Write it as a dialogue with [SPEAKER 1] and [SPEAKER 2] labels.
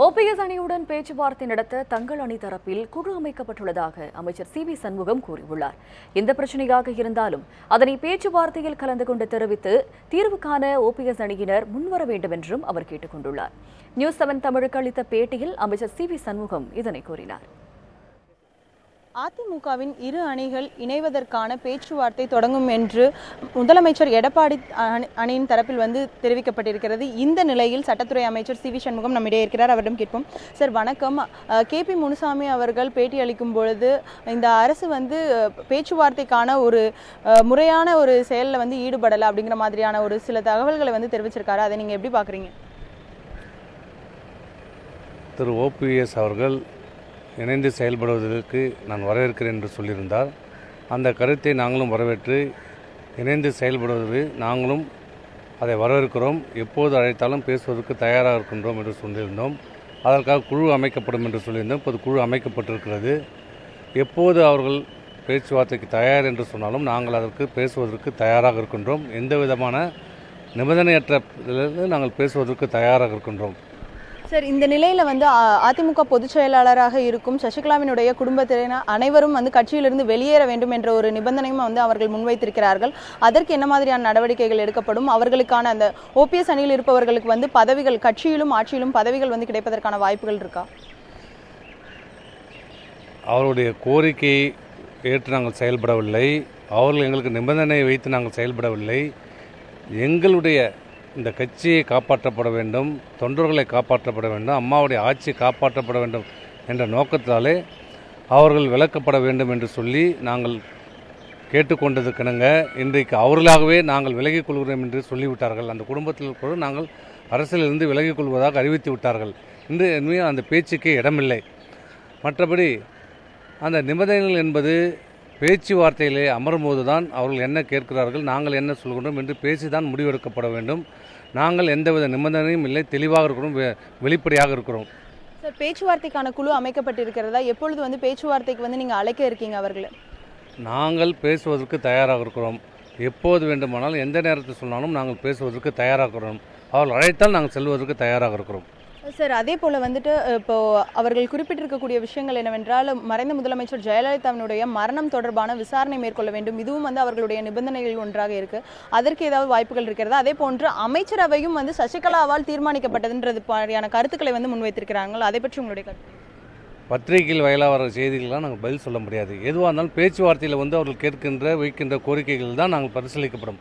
[SPEAKER 1] OPS அணியுடன் பேச்சுவார்த்தை நடத்த தங்கள் அணி தரப்பில் குழு அமைக்கப்பட்டுள்ளதாக அமைச்சர் சி வி சண்முகம் கூறியுள்ளார். எந்த பிரச்சனையாக இருந்தாலும் அதனை பேச்சுவார்த்தையில் கலந்து கொண்டு தெரிவித்து தீர்வு காண ஓபிஎஸ் அணியினர் முன்வர வேண்டும் என்றும் அவர் கேட்டுக் கொண்டுள்ளார். நியூஸ் செவன் தமிழுக்கு அளித்த பேட்டியில் அமைச்சர் சி வி சண்முகம் இதனை கூறினார்.
[SPEAKER 2] அதிமுகவின் இரு அணிகள் இணைவதற்கான பேச்சுவார்த்தை தொடங்கும் என்று முதலமைச்சர் எடப்பாடி அணி- அணியின் தரப்பில் வந்து தெரிவிக்கப்பட்டிருக்கிறது. இந்த நிலையில் சட்டத்துறை அமைச்சர் சி வி சண்முகம் நம்மிடையே இருக்கிறார். அவரிடம் கேட்போம். சார் வணக்கம். கே பி முனுசாமி அவர்கள் பேட்டி அளிக்கும் பொழுது இந்த அரசு வந்து பேச்சுவார்த்தைக்கான ஒரு முறையான ஒரு செயலில் வந்து ஈடுபடலை அப்படிங்கிற மாதிரியான ஒரு சில தகவல்களை வந்து தெரிவிச்சிருக்காரு. அதை நீங்கள் எப்படி பார்க்குறீங்க
[SPEAKER 3] திரு ஓபிஎஸ் அவர்கள் இணைந்து செயல்படுவதற்கு நான் வரவேற்கிறேன் என்று சொல்லியிருந்தார். அந்த கருத்தை நாங்களும் வரவேற்று இணைந்து செயல்படுவதற்கு நாங்களும் அதை வரவேற்கிறோம். எப்போது அழைத்தாலும் பேசுவதற்கு தயாராக இருக்கின்றோம் என்று சொல்லியிருந்தோம். அதற்காக குழு அமைக்கப்படும் என்று சொல்லியிருந்தோம். இப்போது குழு அமைக்கப்பட்டிருக்கிறது. எப்போது அவர்கள் பேச்சுவார்த்தைக்கு தயார் என்று சொன்னாலும் நாங்கள் அதற்கு பேசுவதற்கு தயாராக இருக்கின்றோம். எந்த விதமான நிபந்தனையற்ற நாங்கள் பேசுவதற்கு தயாராக இருக்கின்றோம்.
[SPEAKER 2] சார் இந்த நிலையில வந்து அ- அதிமுக பொதுச் செயலாளராக இருக்கும் சசிகலாவினுடைய குடும்பத்தினர் அனைவரும் வந்து கட்சியிலிருந்து வெளியேற வேண்டும் என்ற ஒரு நிபந்தனையும் வந்து அவர்கள் முன்வைத்திருக்கிறார்கள். அதற்கு என்ன மாதிரியான நடவடிக்கைகள் எடுக்கப்படும்? அவர்களுக்கான அந்த ஓபிஎஸ் அணியில் இருப்பவர்களுக்கு வந்து பதவிகள் கட்சியிலும் ஆட்சியிலும் பதவிகள் வந்து கிடைப்பதற்கான வாய்ப்புகள் இருக்கா?
[SPEAKER 3] அவருடைய கோரிக்கையை ஏற்று நாங்கள் செயல்படவில்லை. அவர்கள் எங்களுக்கு நிபந்தனை வைத்து நாங்கள் செயல்படவில்லை. எங்களுடைய இந்த கட்சியை காப்பாற்றப்பட வேண்டும் தொண்டர்களை காப்பாற்றப்பட வேண்டும் அம்மாவுடைய ஆட்சி காப்பாற்றப்பட வேண்டும் என்ற நோக்கத்தாலே அவர்கள் விலக்கப்பட வேண்டும் என்று சொல்லி நாங்கள் கேட்டுக்கொண்டதுக்கிணங்க இன்றைக்கு அவர்களாகவே நாங்கள் விலகிக் கொள்கிறோம் என்று சொல்லிவிட்டார்கள். அந்த குடும்பத்தில் கூட நாங்கள் அரசியலிருந்து விலகிக் கொள்வதாக அறிவித்து விட்டார்கள். இன்று உண்மையில் அந்த பேச்சுக்கே இடமில்லை. மற்றபடி அந்த நிபந்தனைகள் என்பது பேச்சுவார்த்தையிலே அமரும்போது தான் அவர்கள் என்ன கேட்கிறார்கள் நாங்கள் என்ன சொல்கின்றோம் என்று பேசி தான் முடிவெடுக்கப்பட வேண்டும். நாங்கள் எந்தவித நிபந்தனையும் இல்லை தெளிவாக இருக்கிறோம் வெளிப்படையாக இருக்கிறோம்.
[SPEAKER 2] சார் பேச்சுவார்த்தைக்கான குழு அமைக்கப்பட்டிருக்கிறதா? எப்பொழுது வந்து பேச்சுவார்த்தைக்கு வந்து நீங்க அழைக்க இருக்கீங்க அவர்களை?
[SPEAKER 3] நாங்கள் பேசுவதற்கு தயாராக இருக்கிறோம். எப்போது வேண்டுமானாலும் எந்த நேரத்தில் சொன்னாலும் நாங்கள் பேசுவதற்கு தயாராக இருக்கிறோம். அவர்கள் அழைத்தால் நாங்கள் செல்வதற்கு தயாராக இருக்கிறோம்.
[SPEAKER 2] சார் அதே போல் வந்துட்டு இப்போ அவர்கள் குறிப்பிட்டிருக்கக்கூடிய விஷயங்கள் என்னவென்றால் மறைந்த முதலமைச்சர் ஜெயலலிதாவினுடைய மரணம் தொடர்பான விசாரணை மேற்கொள்ள வேண்டும். இதுவும் வந்து அவர்களுடைய நிபந்தனைகள் ஒன்றாக இருக்கு. அதற்கு ஏதாவது வாய்ப்புகள் இருக்கிறதா? அதே போன்று அமைச்சரவையும் வந்து சசிகலாவால் தீர்மானிக்கப்பட்டதுன்றது மாதிரியான கருத்துக்களை வந்து முன்வைத்திருக்கிறாங்களோ அதை பற்றி உங்களுடைய கருத்து?
[SPEAKER 3] பத்திரிகையில் வாயிலாக வர செய்திகள்லாம் நாங்கள் பதில் சொல்ல முடியாது. எதுவாக இருந்தாலும் பேச்சுவார்த்தையில் வந்து அவர்கள் கேட்கின்ற வைக்கின்ற கோரிக்கைகள் தான் நாங்கள் பரிசீலிக்கப்படும்.